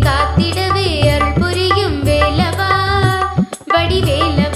காத்திடவே அருள் புரியும் வேலவா? வடிவேல